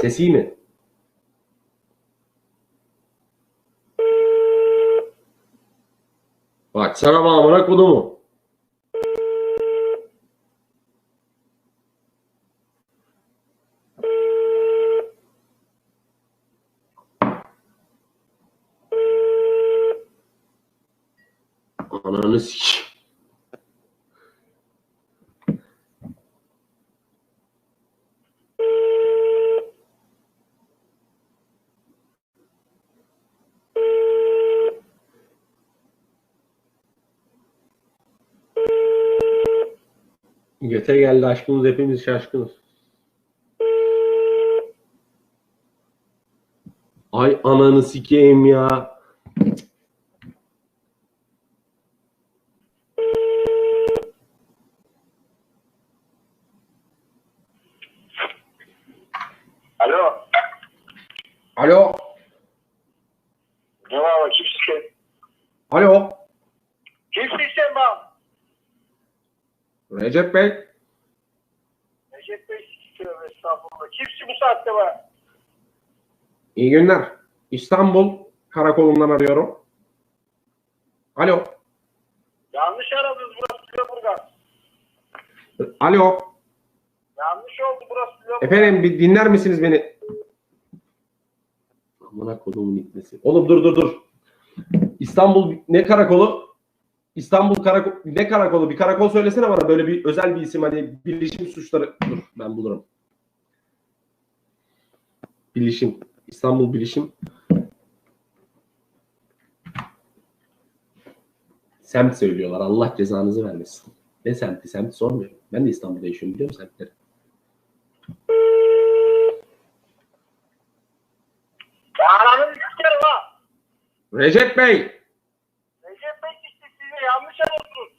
Ses iyi mi? Bak sana amına kodumu. Ananı sik. Göte geldi aşkımız hepimiz şaşkınız. Ay ananı sikeyim ya. Alo. Alo. Ne var bak kimsin sen? Alo. Kimsin sen bak? Recep Bey. Recep Bey tövbe estağfurullah. Kimsin bu saatte bak? İyi günler. İstanbul karakolundan arıyorum. Alo. Yanlış aradınız burası Lüleburgaz. Alo. Yanlış oldu burası Lüleburgaz. Efendim bir dinler misiniz beni? Amına kodumun itmesi. Oğlum dur dur dur. İstanbul ne karakolu? İstanbul karakol ne karakolu? Bir karakol söylesene bana böyle bir özel bir isim hani bilişim suçları. Dur ben bulurum. Bilişim. İstanbul Bilişim. Semt söylüyorlar. Allah cezanızı vermesin. Ne semti? Semt sormuyorum. Ben de İstanbul'da yaşıyorum biliyor musun semtleri? Recep Bey. Recep Bey işte sizi yanlış arıyorsunuz.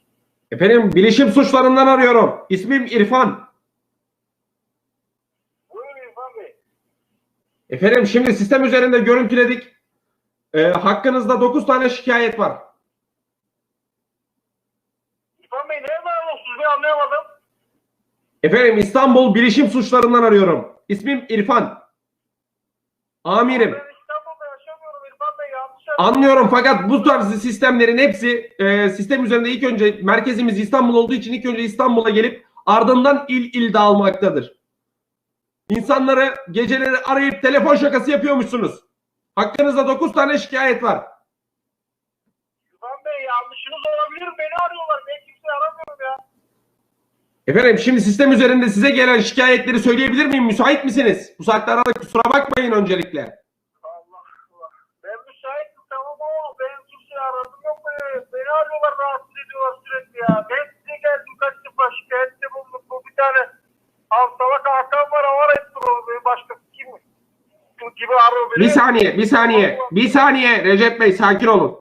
Efendim bilişim suçlarından arıyorum. İsmim İrfan. Buyurun İrfan Bey. Efendim şimdi sistem üzerinde görüntüledik. Ee, hakkınızda 9 tane şikayet var. İrfan Bey neye bağlıyorsunuz ben anlayamadım. Efendim İstanbul bilişim suçlarından arıyorum. İsmim İrfan. Amirim. Ben İstanbul'da yaşamıyorum İrfan Bey yanlış arıyorsunuz. Anlıyorum fakat bu tarz sistemlerin hepsi e, sistem üzerinde ilk önce merkezimiz İstanbul olduğu için ilk önce İstanbul'a gelip ardından il il dağılmaktadır. İnsanları geceleri arayıp telefon şakası yapıyormuşsunuz. Hakkınızda 9 tane şikayet var. İrfan Bey yanlışınız olabilir beni arıyorlar. Ben kimseyi aramıyorum ya. Efendim şimdi sistem üzerinde size gelen şikayetleri söyleyebilir miyim? Müsait misiniz? Bu saatte arada kusura bakmayın öncelikle. Allah Allah. Ben müsaitim tamam ama ben kimseyi aradım yok mu? Beni arıyorlar rahatsız ediyorlar sürekli ya. Ben size geldim kaç defa şikayette bulundum. Bu bir tane haftalık Hakan var o arayıp duruyor. Beni başka kim bu gibi arıyor beni. Bir saniye, bir saniye, bir saniye Recep Bey sakin olun.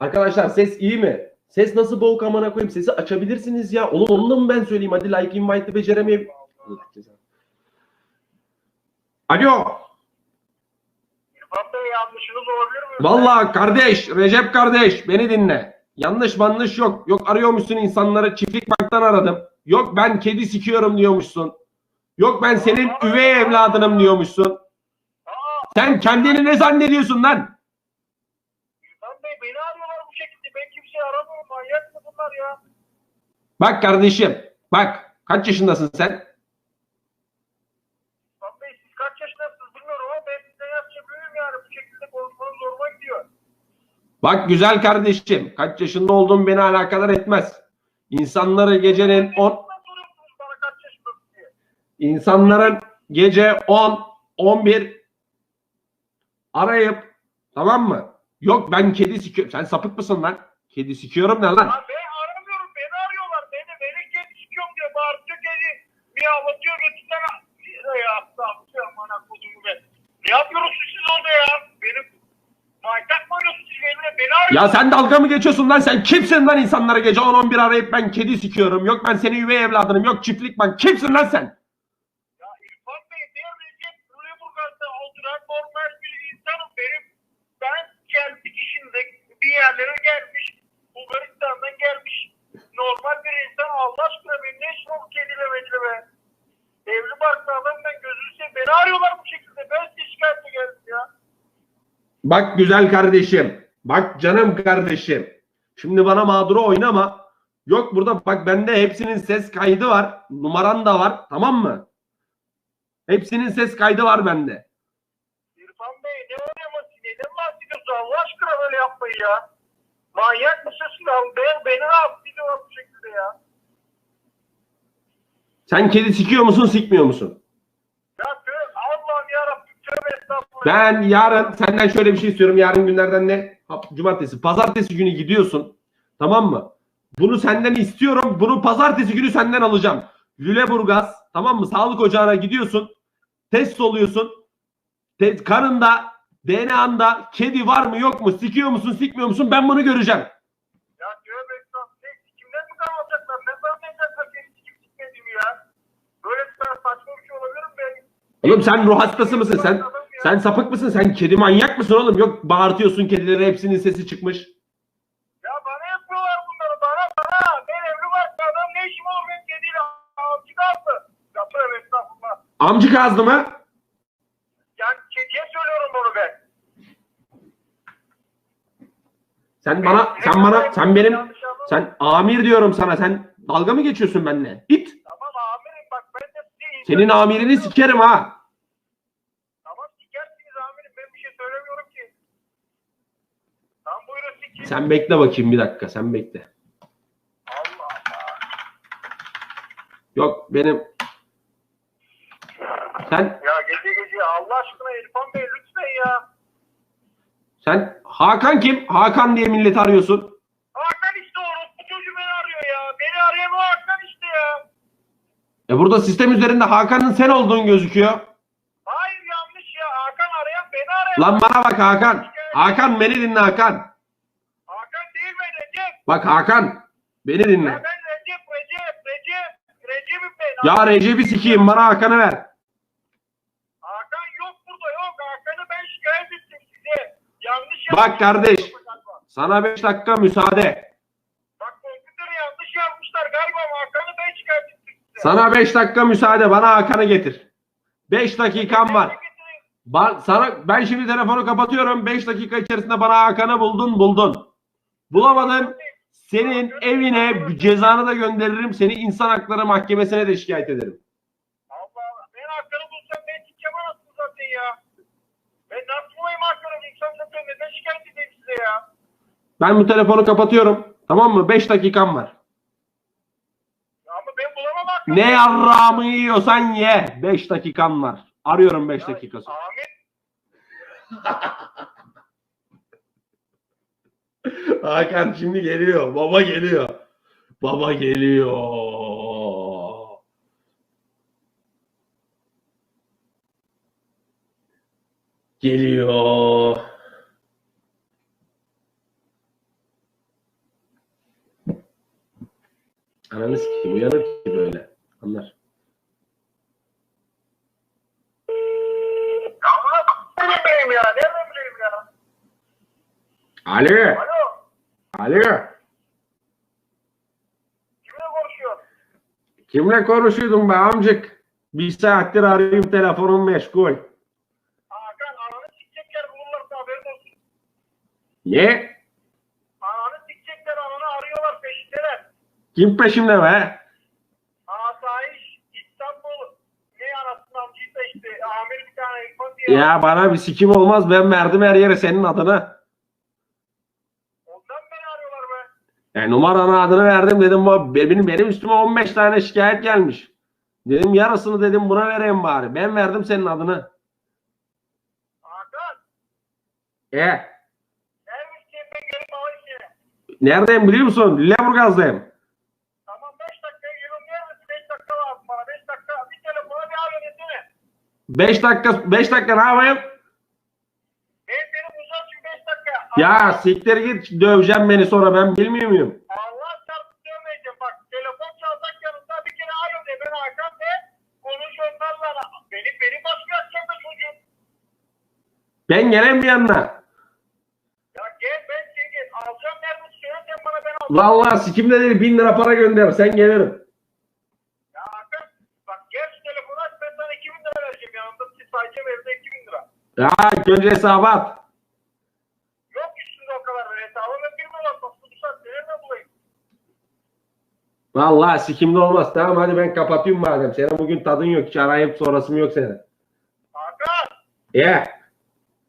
Arkadaşlar ses iyi mi? Ses nasıl boğuk amına koyayım? Sesi açabilirsiniz ya. Oğlum onu da mı ben söyleyeyim? Hadi like invite'ı beceremeyeyim. Alo. İrfan Bey yanlışınız olabilir mi? Vallahi kardeş, Recep kardeş beni dinle. Yanlış manlış yok. Yok arıyormuşsun insanları çiftlik banktan aradım. Yok ben kedi sikiyorum diyormuşsun. Yok ben senin üvey evladınım diyormuşsun. Sen kendini ne zannediyorsun lan? İrfan Bey beni arıyorlar bu şekilde. Ben kimseyi aramıyorum. Manyak mı bunlar ya? Bak kardeşim, bak kaç yaşındasın sen? İrfan Bey siz kaç yaşındasınız bilmiyorum ama ben sizden yaşça büyüğüm yani. Bu şekilde konuşmanız zoruma gidiyor. Bak güzel kardeşim, kaç yaşında olduğun beni alakadar etmez. İnsanları gecenin 10 Ondan soruyorsunuz bana kaç yaşındasın diye. insanların gece 10 11 arayıp tamam mı? Yok ben kedi sikiyorum. Sen sapık mısın lan? Kedi sikiyorum ne lan? Ben aramıyorum. Beni arıyorlar. Beni beni kedi çıkıyorum diye bağırtıyor kedi. Miyavlatıyor götünden. Ya saptıyor bana kudumu ben. Ne yapıyorsunuz siz orada ya? Benim manyak mı oynuyorsunuz siz benimle? Beni arıyorsunuz. Ya sen dalga mı geçiyorsun lan? Sen kimsin lan insanları gece 10 11 arayıp ben kedi sikiyorum. Yok ben senin üvey evladınım. Yok çiftlik ben. Kimsin lan sen? Ya İrfan Bey diğer Recep Lüleburgaz'da oturan normal bir insanım. Benim ben geldik işinde bir yerlere gelmiş. Bulgaristan'dan gelmiş. Normal bir insan Allah aşkına benim ne işim var bu kediyle mediyle be? Evli barklı adam ben gözünü seveyim beni arıyorlar bu şekilde. Ben size şikayete geldim ya. Bak güzel kardeşim. Bak canım kardeşim. Şimdi bana mağduru oynama. Yok burada bak bende hepsinin ses kaydı var. Numaran da var. Tamam mı? Hepsinin ses kaydı var bende. İrfan Bey ne oynaması? Neden bahsediyorsun? Allah aşkına böyle yapmayın ya. Manyak mısın sen? Ben, beni rahatsız ediyorlar bu şekilde ya. Sen kedi sikiyor musun sikmiyor musun? Ya tövbe Allah'ım yarabbim tövbe estağfurullah. Ben yarın senden şöyle bir şey istiyorum. Yarın günlerden ne? Ha, Cumartesi. Pazartesi günü gidiyorsun. Tamam mı? Bunu senden istiyorum. Bunu pazartesi günü senden alacağım. Lüleburgaz. Tamam mı? Sağlık ocağına gidiyorsun. Test oluyorsun. Te- karında DNA'nda kedi var mı yok mu? Sikiyor musun sikmiyor musun? Ben bunu göreceğim. Ya tövbe estağfurullah. Kimden mi kalacaklar? Ne zannedecekler seni sikim sikmediğimi ya? Böyle bir saçma bir şey olabilir mi benim? Oğlum sen ruh hastası mısın? Sen sen sapık mısın? Sen kedi manyak mısın oğlum? Yok bağırtıyorsun kedileri hepsinin sesi çıkmış. Ya bana yapıyorlar bunları bana bana. Ben evli barklı adam ne işim olur benim kediyle avcı kaldı. Ya tövbe estağfurullah. Amcık azdı mı? Yani kediye söylüyorum bunu ben. Sen bana sen bana sen benim sen amir diyorum sana. Sen dalga mı geçiyorsun benimle? İt. Tamam amirim bak ben de size Senin amirini sikerim ha. Tamam sikersiniz amirim ben bir şey söylemiyorum ki. Tamam buyurun sikin. Sen bekle bakayım bir dakika. Sen bekle. Allah Allah. Yok benim sen Ya gece gece Allah aşkına İrfan Bey lütfen ya. Sen Hakan kim? Hakan diye milleti arıyorsun. Hakan işte o bu çocuğu beni arıyor ya. Beni arayan o Hakan işte ya. E burada sistem üzerinde Hakan'ın sen olduğun gözüküyor. Hayır yanlış ya. Hakan arayan beni arayan. Lan bana bak Hakan. Hakan beni dinle Hakan. Hakan değil mi Recep? Bak Hakan. Beni Ya dinle. ben Recep, Recep, Recep. Recep'im ben. Ya Recep'i sikeyim bana Hakan'ı ver. Hakan yok burada yok. Hakan'ı ben şikayet ettim size. Yanlış Bak kardeş. Sana 5 dakika müsaade. Bak kompüteri yanlış yapmışlar galiba. Hakan'ı ettim size. Sana 5 dakika müsaade. Bana Hakan'ı getir. 5 dakikam var. Ba- sana ben şimdi telefonu kapatıyorum. 5 dakika içerisinde bana Hakan'ı buldun buldun. Bulamadın. Senin evine cezanı da gönderirim. Seni insan hakları mahkemesine de şikayet ederim. Allah Allah. Ben Hakan'ı bulsam ben sikeceğim anasını zaten ya. Ben nasıl bulayım Hakan'ı? Zaten neden şikayet edeyim size ya? Ben bu telefonu kapatıyorum. Tamam mı? 5 dakikam var. Ama ben bulamam Hakan'ı. Ne yarrağımı yiyorsan ye. 5 dakikam var. Arıyorum 5 dakika sonra. Ahmet Hakan şimdi geliyor. Baba geliyor. Baba geliyor. Geliyor. Ananı sikeyim. Uyanır ki böyle. Anlar. Ne bileyim ya? Nereden bileyim ya? Alo. Alo. Alo. Kimle konuşuyorsun? Kimle konuşuyordun be amcık? Bir saattir arayayım telefonum meşgul. Hakan ananı sikecekler bulurlarsa haberin olsun. Ne? Ananı sikecekler ananı arıyorlar peşindeler. Kim peşimde be? Asayiş İstanbul ne anasını amcıysa işte amir bir tane İrfan diye. Ya bana bir sikim olmaz. Ben verdim her yere senin adını. Ondan beni arıyorlar be. Yani numaranı adını verdim dedim. bu- Benim, benim üstüme 15 tane şikayet gelmiş. Dedim yarısını dedim buna vereyim bari. Ben verdim senin adını. Hakan E neredeyim biliyor musun? Lüleburgaz'dayım. Tamam 5 dakikaya geliyorum neredesin? 5 dakika lazım bana 5 dakika. Bir telefona bir alo desene. 5 dakika 5 dakika ne yapayım? Ben seni şimdi 5 dakika. Ya siktir git döveceğim beni sonra ben bilmiyor muyum? Allah çarpı dövmeyeceğim. Bak telefon çalacak yanında bir kere alo de ben Hakan de konuş onlarla. Beni, beni başka açacak da çocuğum. Ben geleyim bir yanına. Ya gel ben seni alacağım nerede söyle sen bana ben alacağım. Vallahi sikimde değil 1000 lira para gönder sen gelirim. Ya Hakan bak gel şu telefonu aç ben sana 2000 lira vereceğim yanımda. İlk önce hesabı at. Yok üstünde o kadar hesabıma girmiyorlar. Nasıl tutuşlar nereden bulayım? Vallahi sikimde olmaz. Tamam hadi ben kapatıyorum madem. Senin bugün tadın yok. Hiç arayıp sorasım yok senin. Hakan Ya.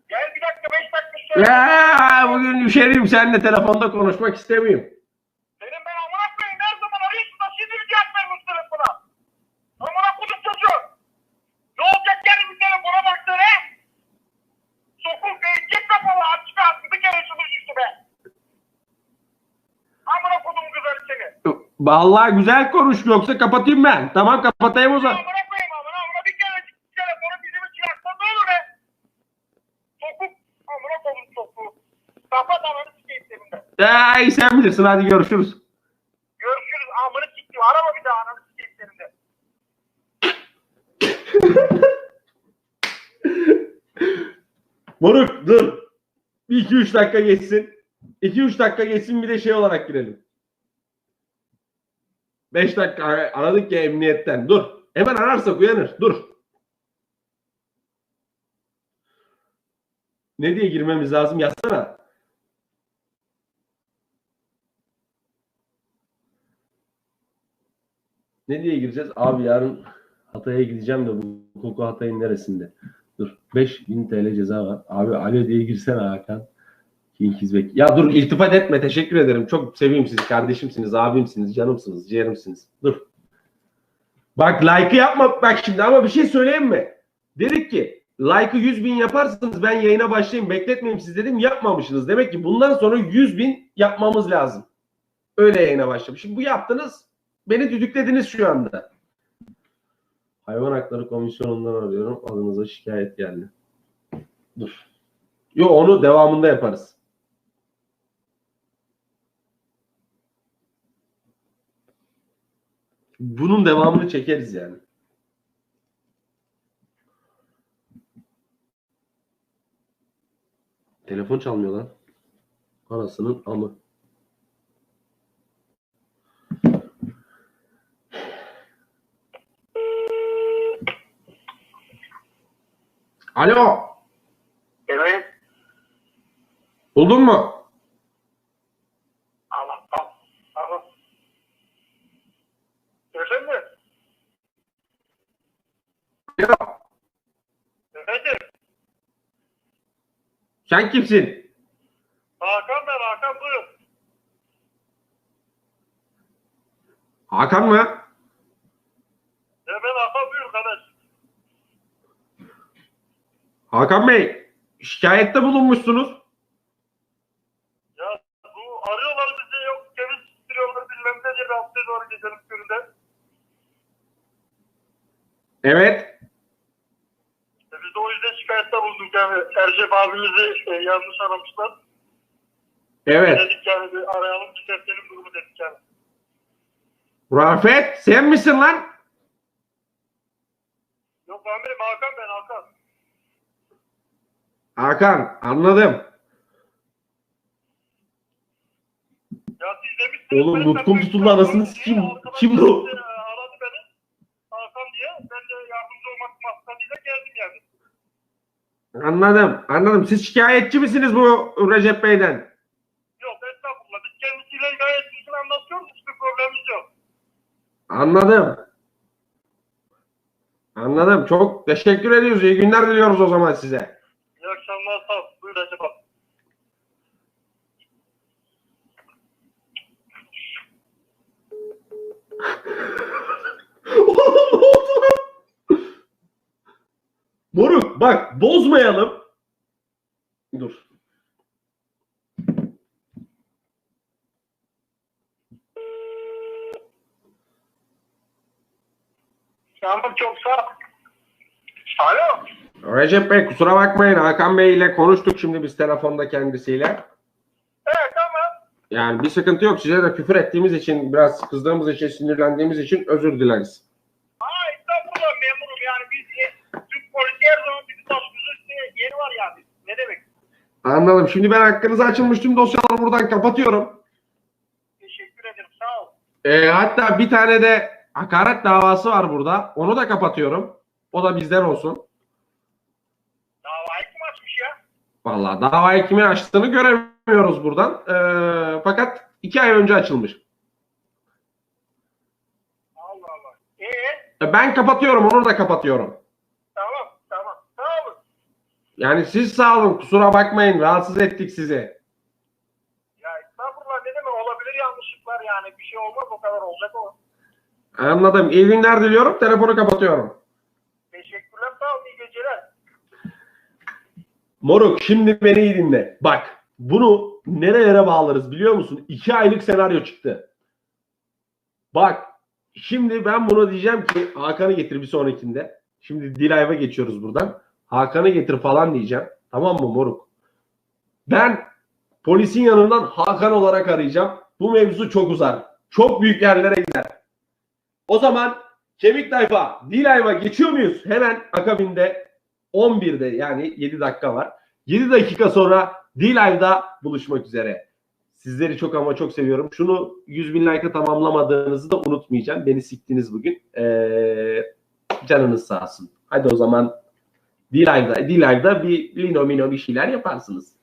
gel bir dakika beş dakika sonra. Ya bugün üşeriyim seninle telefonda konuşmak istemiyorum. Senin ben amına koyayım her zaman arıyorsun da şimdi bir cevap vermiş telefona. Amına çocuğu. Ne olacak yani bir telefona baksana. Sokul açık ağzı bir kere şunu üstüme. Amına koydum güzel seni. Vallahi güzel konuş yoksa kapatayım ben. Tamam kapatayım o zaman. Amına koyayım amına amına bir kere telefonu bizim için yaksan ne olur be. Sokul amına koydum sokul. Kapat ananı sikeyim senin de. Ya sen bilirsin hadi görüşürüz. Görüşürüz amını siktim. Arama bir daha ananı sikeyim senin de. Moruk dur. Bir 2-3 dakika geçsin. 2-3 dakika geçsin bir de şey olarak girelim. 5 dakika aradık ya emniyetten. Dur. Hemen ararsak uyanır. Dur. Ne diye girmemiz lazım yazsana. Ne diye gireceğiz? Abi yarın Hatay'a gideceğim de bu koku Hatay'ın neresinde? Dur. 5000 TL ceza var. Abi alo diye girsene Hakan. King Hizbek. Ya dur iltifat etme. Teşekkür ederim. Çok seveyim sizi. Kardeşimsiniz, abimsiniz, canımsınız, ciğerimsiniz. Dur. Bak like'ı yapma bak şimdi ama bir şey söyleyeyim mi? Dedik ki like'ı 100 bin yaparsanız ben yayına başlayayım bekletmeyeyim siz dedim yapmamışsınız. Demek ki bundan sonra 100 bin yapmamız lazım. Öyle yayına başlamış. Şimdi bu yaptınız beni düdüklediniz şu anda. Hayvan Hakları Komisyonu'ndan arıyorum. Adınıza şikayet geldi. Dur. Yo onu devamında yaparız. Bunun devamını çekeriz yani. Telefon çalmıyor lan. Anasının amı. Alo. Evet. Buldun mu? Allah al. Al. Efendim? Ya, Efendim? sen kimsin? Hakan ben Hakan buyur. Hakan mı? Ya ben Hakan buyur kardeş. Hakan Bey, şikayette bulunmuşsunuz. Ya bu arıyorlar bizi yok ceviz istiyorlar bilmem ne diye hafta doğru gecenin köründe. Evet. E biz de o yüzden şikayette bulunduk yani Ercep abimizi e, yanlış aramışlar. Evet. Dedik yani bir arayalım düzeltelim durumu dedik yani. Rafet, sen misin lan? Yok amirim Hakan ben Hakan. Hakan, anladım. Ya siz. Oğlum, ben- nutkum ben- tutuldu, anasını sikeyim. Kim bu? e, Aradı beni. Hakan diye. Ben de yardımcı olmak maksadıyla geldim yani. Anladım, anladım. Siz şikayetçi misiniz bu Recep Bey'den? Yok estağfurullah. Biz kendisiyle gayet düzgün anlatıyoruz. Hiçbir problemimiz yok. Anladım. Anladım. Çok teşekkür ediyoruz. İyi günler diliyoruz o zaman size. Akşamlar. Sağ ol. Buyur abi. Oğlum ne oldu lan? Moruk bak bozmayalım. Dur. Tamam çok sağ. Alo. Recep Bey kusura bakmayın Hakan Bey ile konuştuk şimdi biz telefonda kendisiyle. Evet tamam. Yani bir sıkıntı yok. Size de küfür ettiğimiz için, biraz kızdığımız için, sinirlendiğimiz için özür dileriz. Ha estağfurullah memurum yani biz Türk polisi her zaman bizi taşımızın üstüne yeri var yani. Ne demek? Anladım. Şimdi ben hakkınıza açılmış tüm dosyaları buradan kapatıyorum. Teşekkür ederim. Sağ ol. Ee, hatta bir tane de hakaret davası var burada. Onu da kapatıyorum. O da bizden olsun. Davayı kim Vallahi davayı kimin açtığını göremiyoruz buradan. Ee, fakat iki ay önce açılmış. Allah Allah. Ee, E, Ben kapatıyorum, onu da kapatıyorum. tamam tamam. Sağ olun. Yani siz sağ olun, kusura bakmayın, rahatsız ettik sizi. Ya estağfurullah ne demek olabilir yanlışlıklar yani bir şey olmaz o kadar olacak o. Anladım. İyi günler diliyorum, telefonu kapatıyorum. Teşekkürler sağ olun iyi geceler. Moruk şimdi beni iyi dinle. Bak bunu nerelere bağlarız biliyor musun? İki aylık senaryo çıktı. Bak şimdi ben bunu diyeceğim ki Hakan'ı getir bir sonrakinde. Şimdi Dilay'va geçiyoruz buradan. Hakan'ı getir falan diyeceğim. Tamam mı moruk? Ben polisin yanından Hakan olarak arayacağım. Bu mevzu çok uzar. Çok büyük yerlere gider. O zaman Kemik Tayfa, Dilay'va geçiyor muyuz? Hemen akabinde 11'de yani 7 dakika var. 7 dakika sonra D-Live'da buluşmak üzere. Sizleri çok ama çok seviyorum. Şunu 100 bin like'a tamamlamadığınızı da unutmayacağım. Beni siktiniz bugün. Ee, canınız sağ olsun. Hadi o zaman D-Live'da, D-Live'da bir lino mino bir şeyler yaparsınız.